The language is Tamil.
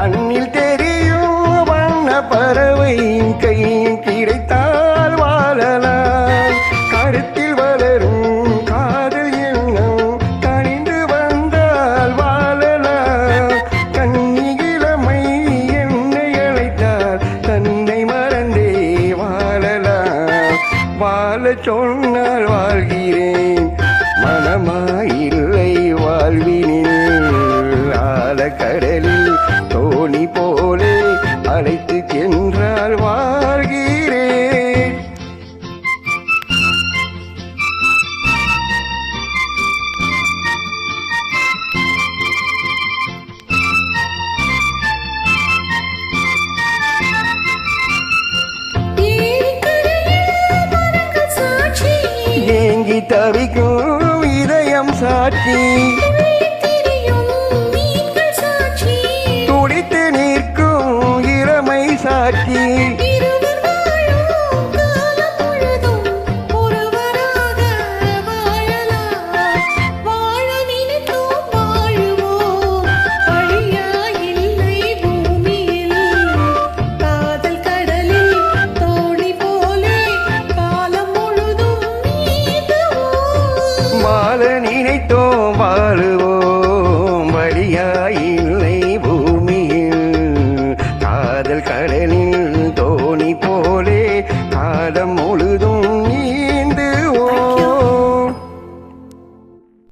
கண்ணில் தெரியும் வண்ண பறவை கை கிடைத்தால் வாழலாம். கருத்தில் வளரும் காதல் எண்ணம் கணிந்து வந்தால் வாழலாம். கண்ணிகிழமை என்னை அழைத்தால் தன்னை மறந்தே வாழலாம். வாழ சொன்னால் வாழ்கிறேன் மனமாயில்லை வாழ்வினில். ஆழ கடலில் தவிக்கும் இதயம் சாட்சி. வாழ நினைத்தோம் வாழுவோம். வழியாயில்லை பூமியில். காதல் கடலில் தோணி போலே காலம் முழுதும் நீ